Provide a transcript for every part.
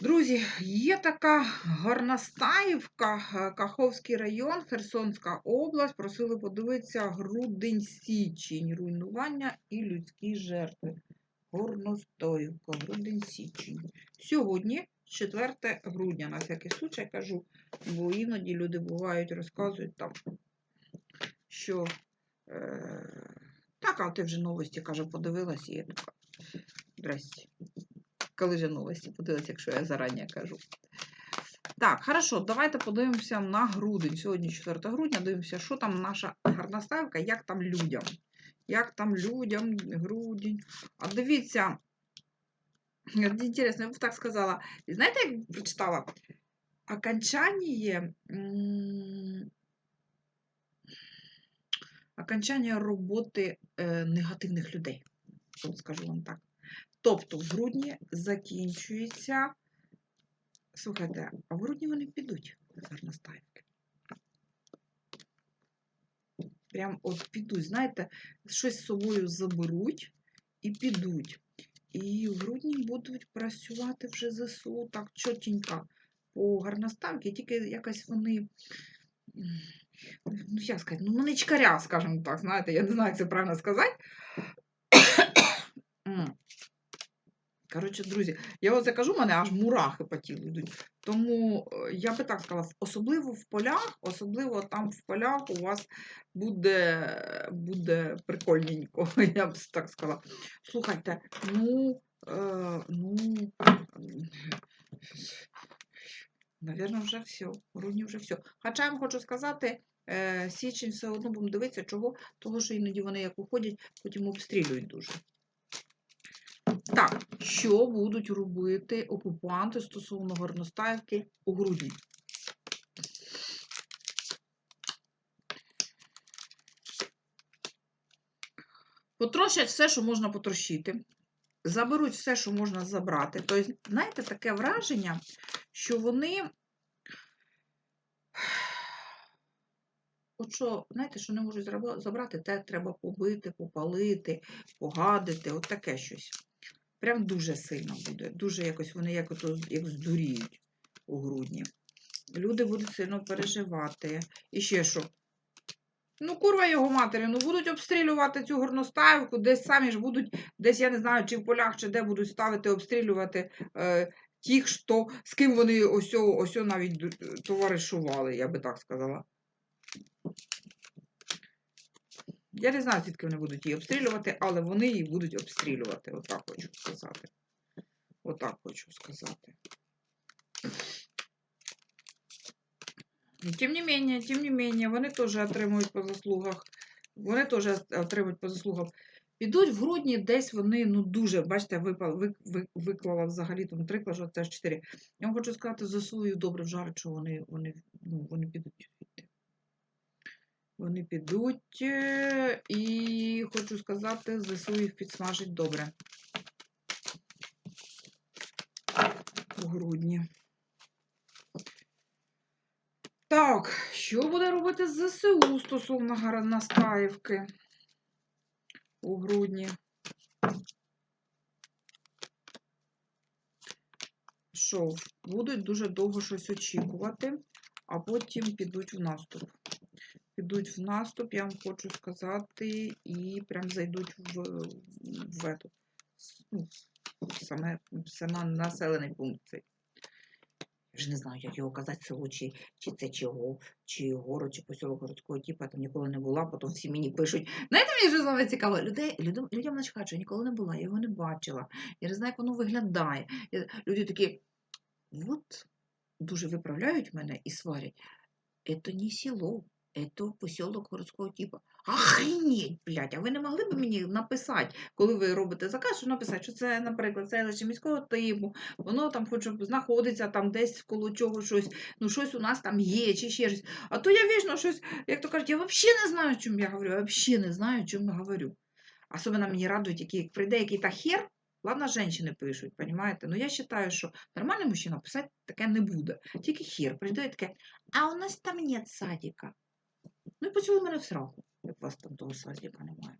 Друзі, є така Горностаївка, е, Каховський район, Херсонська область. Просили подивитися грудень-січень, руйнування і людські жертви. Горностаївка, грудень-січень. Сьогодні 4 грудня, на всякий случай кажу, бо іноді люди бувають, розказують там, що е, так, а ти вже новості, каже, подивилась, і я така. Здрасте коли же новості подивилися, якщо я зарані кажу. Так, хорошо, давайте подивимося на грудень. Сьогодні 4 грудня, дивимося, що там наша гарна ставка, як там людям. Як там людям, грудень. А дивіться, інтересно, я б так сказала. Знаєте, як прочитала? Окончання, окончання роботи е, негативних людей. Скажу вам так. Тобто в грудні закінчується. Слухайте, а в грудні вони підуть гарностаївки. Прям от підуть, знаєте, щось з собою заберуть і підуть. І в грудні будуть працювати вже ЗСУ так чотенько по гарноставці, тільки якось вони. Ну, як сказати, ну, маничкаря, скажімо так, знаєте, я не знаю, як це правильно сказати. Коротше, друзі, я оце кажу, мене аж мурахи по тілу йдуть. Тому е, я би так сказала, особливо в полях, особливо там в полях у вас буде буде прикольненько, я б так сказала. Слухайте, ну, е, ну, Навірно, вже все. В грудні вже все. Хоча я вам хочу сказати, е, січень все одно будемо дивитися, чого, того, що іноді вони як уходять, потім обстрілюють дуже. Так, що будуть робити окупанти стосовно Горностаївки у грудні? Потрощать все, що можна потрощити. Заберуть все, що можна забрати. Тобто, знаєте, таке враження, що вони. От що, знаєте, що не можуть забрати, те треба побити, попалити, погадити, от таке щось. Прям дуже сильно буде. Дуже якось вони як, ото, як здуріють у грудні. Люди будуть сильно переживати. І ще що? Ну, курва його матері, ну будуть обстрілювати цю горностаївку, десь самі ж будуть, десь, я не знаю, чи в полях, чи де будуть ставити, обстрілювати е, тих, що, з ким вони ось, ось навіть товаришували, я би так сказала. Я не знаю, звідки вони будуть її обстрілювати, але вони її будуть обстрілювати. Отак хочу сказати. Отак хочу сказати. Тим не менше, тим не менше, вони теж отримують по заслугах. Вони теж отримують по заслугам. Підуть в грудні, десь вони, ну, дуже, бачите, випал, вик, вик, виклала взагалі там три клажу, це ж чотири. Я вам хочу сказати, за свою добре вжарить, що вони, вони, ну, вони підуть. Вони підуть е, і хочу сказати, ЗСУ їх підсмажить добре у грудні. Так, що буде робити ЗСУ стосовно Настаївки у грудні? Що, будуть дуже довго щось очікувати, а потім підуть в наступ підуть в наступ, я вам хочу сказати, і прям зайдуть в в, в, ну, саме, саме населений пункт цей. Я вже не знаю, як його казати, село, чи чи це чого, чи город, чи посілок городського типу, я там ніколи не була, потім всі мені пишуть. Знаєте, мені вже саме цікаво, людей, людям, людям начхать, що я ніколи не була, я його не бачила. Я не знаю, як воно виглядає. Люди такі, от, дуже виправляють мене і сварять. Це не село, Это поселок городського типу. Охренеть, блядь, а ви не могли б мені написати, коли ви робите заказ, що написати, що це, наприклад, селище міського типу, воно там хоч знаходиться там десь коло чого щось, ну щось у нас там є, чи ще щось. А то я вічно щось, як то кажуть, я взагалі не знаю, чим я говорю, я взагалі не знаю, чим я говорю. Особливо мені радують, які прийде який-то хер, Ладно, жінки пишуть, понимаете? Но я вважаю, що нормальний мужчина писати таке не буде. Тільки хер прийде і таке, а у нас там нет садика. Ну і поцілуй мене в сраку, як вас там того садика немає.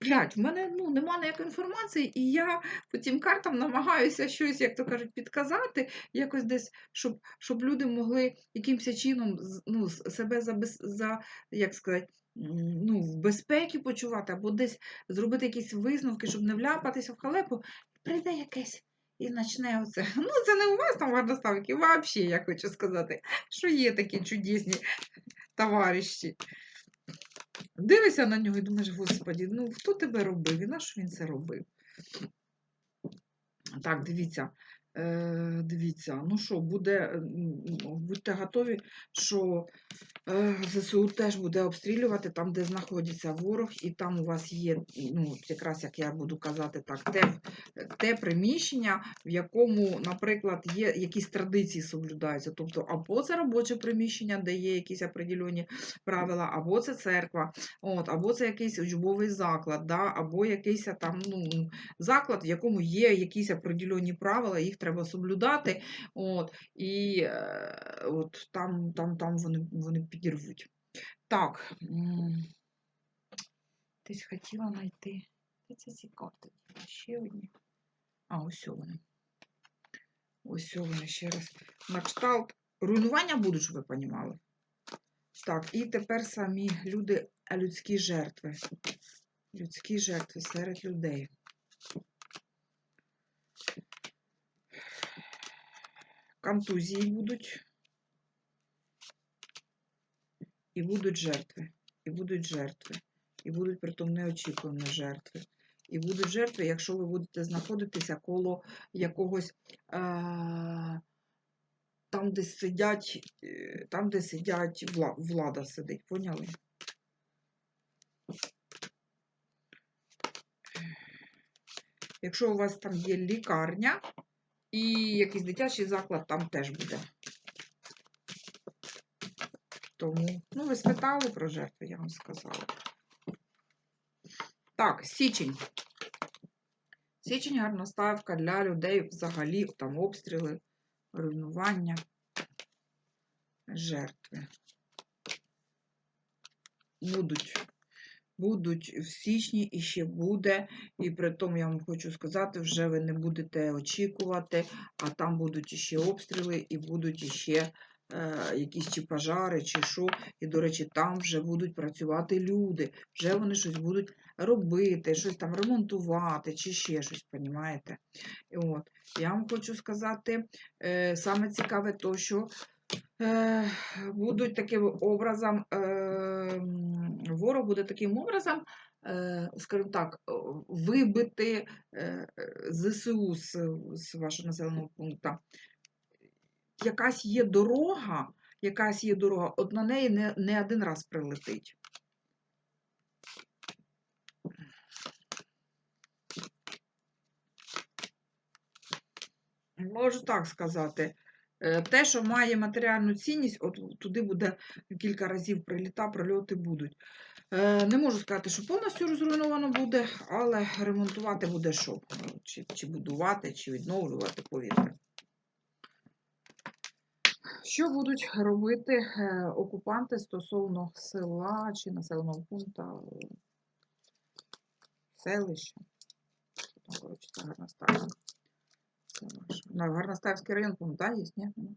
блядь, в мене ну, нема ніякої інформації, і я по цим картам намагаюся щось, як то кажуть, підказати, якось десь, щоб, щоб люди могли якимось чином ну, себе за, за як сказати, ну, в безпеці почувати, або десь зробити якісь висновки, щоб не вляпатися в халепу, прийде якесь. І почне оце. Ну, це не у вас там гарноставки, взагалі, я хочу сказати, що є такі чудесні товариші. Дивишся на нього і думаєш, господі, ну хто тебе робив? І на що він це робив? Так, дивіться. Е, дивіться, ну що, буде, будьте готові, що ЗСУ теж буде обстрілювати там, де знаходиться ворог, і там у вас є, ну, якраз як я буду казати так, те, те приміщення, в якому, наприклад, є якісь традиції соблюдаються. Тобто, або це робоче приміщення, де є якісь определені правила, або це церква, от, або це якийсь учбовий заклад, да, або якийсь там, ну, заклад, в якому є якісь определені правила, їх треба соблюдати. От, і е, от там, там, там вони, вони підірвуть. Так. Десь хотіла знайти. Де це ці карти? Ще одні. А, ось вони. Ось вони ще раз. На кшталт. Руйнування будуть, щоб ви понімали. Так, і тепер самі люди, людські жертви. Людські жертви серед людей. Контузії будуть. І будуть жертви. І будуть жертви. І будуть притом неочікувані жертви. І будуть жертви, якщо ви будете знаходитися коло якогось е- там, де сидять, е, там, де сидять вла- влада сидить, поняли? Якщо у вас там є лікарня і якийсь дитячий заклад, там теж буде. Тому, ну, ви спитали про жертви, я вам сказала. Так, січень. Січень гарна ставка для людей взагалі, там обстріли, руйнування, жертви. Будуть. Будуть в січні і ще буде. І при тому я вам хочу сказати, вже ви не будете очікувати, а там будуть іще обстріли, і будуть іще якісь чи пожари, чи що. І, до речі, там вже будуть працювати люди, вже вони щось будуть робити, щось там ремонтувати, чи ще щось, понімаєте? От, я вам хочу сказати, е, саме цікаве то, що е, будуть таким образом, е, ворог буде таким образом, е, скажімо так, вибити е, е, ЗСУ з вашого населеного пункту. Якась є дорога, якась є дорога, от на неї не, не один раз прилетить. Можу так сказати. Е, Те, що має матеріальну цінність, от туди буде кілька разів приліта, прильоти будуть. Е, Не можу сказати, що повністю розруйновано буде, але ремонтувати буде що? Чи, чи будувати, чи відновлювати, повірте. Що будуть робити е, окупанти стосовно села чи населеного пункту, е, селища? Коротше, це Гарноставка. Це. На Гарноставський район, по-моєму, є, ні?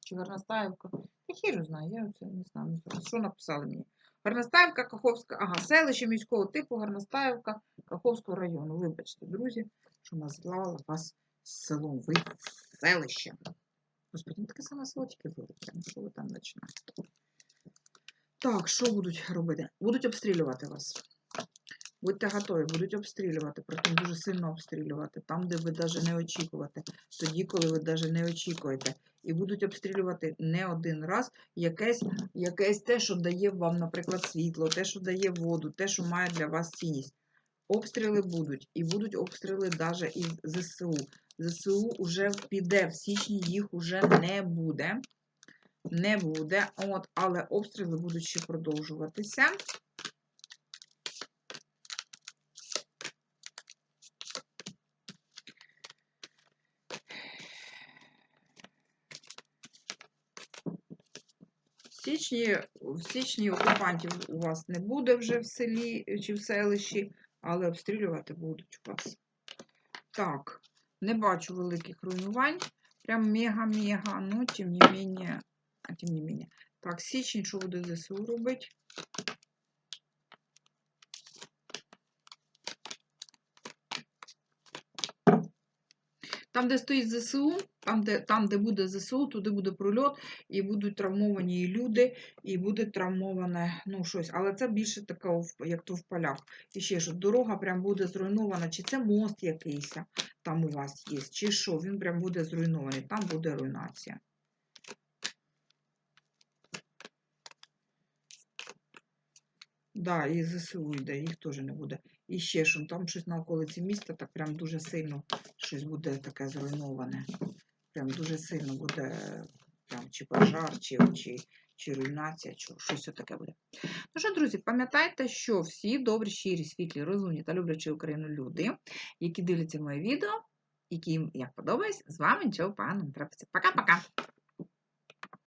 Чи Гарноставівка? Я хіжу знаю, я оце не знаю. Що написали мені? Гарноставівка, Каховська, ага, селище міського типу, Гарноставівка, Каховського району. Вибачте, друзі, що назвала вас селом. Ви селище. Господи, ну таке саме тільки велике. Ну що ви там починаєте? Так, що будуть робити? Будуть обстрілювати вас. Будьте готові, будуть обстрілювати, притом дуже сильно обстрілювати, там, де ви навіть не очікуєте, тоді, коли ви навіть не очікуєте. І будуть обстрілювати не один раз якесь, якесь те, що дає вам, наприклад, світло, те, що дає воду, те, що має для вас цінність. Обстріли будуть, і будуть обстріли навіть із ЗСУ. ЗСУ вже піде, в січні їх вже не буде. Не буде, от, але обстріли будуть ще продовжуватися. В січні, в січні окупантів у вас не буде вже в селі чи в селищі, але обстрілювати будуть вас. Так, не бачу великих руйнувань. Прям мега-мега, ну, тим не менее. Так, січень, що буде ЗСУ робити? Там, де стоїть ЗСУ, там, де, там, де буде ЗСУ, туди буде прольот, і будуть травмовані і люди, і буде травмоване ну, щось. Але це більше таке, як то в полях. І ще що дорога прям буде зруйнована, чи це мост якийсь там у вас є, чи що, він прям буде зруйнований, там буде руйнація. Да, і ЗСУ йде, їх теж не буде. І ще що, там щось на околиці міста, так прям дуже сильно щось буде таке зруйноване. Прям дуже сильно буде прям чи пожар, чи, чи, чи руйнація, чи щось таке буде. Ну що, друзі, пам'ятайте, що всі добрі, щирі, світлі, розумні та люблячі Україну люди, які дивляться моє відео, які їм як подобається, з вами нічого поганого не трапиться. Пока-пока!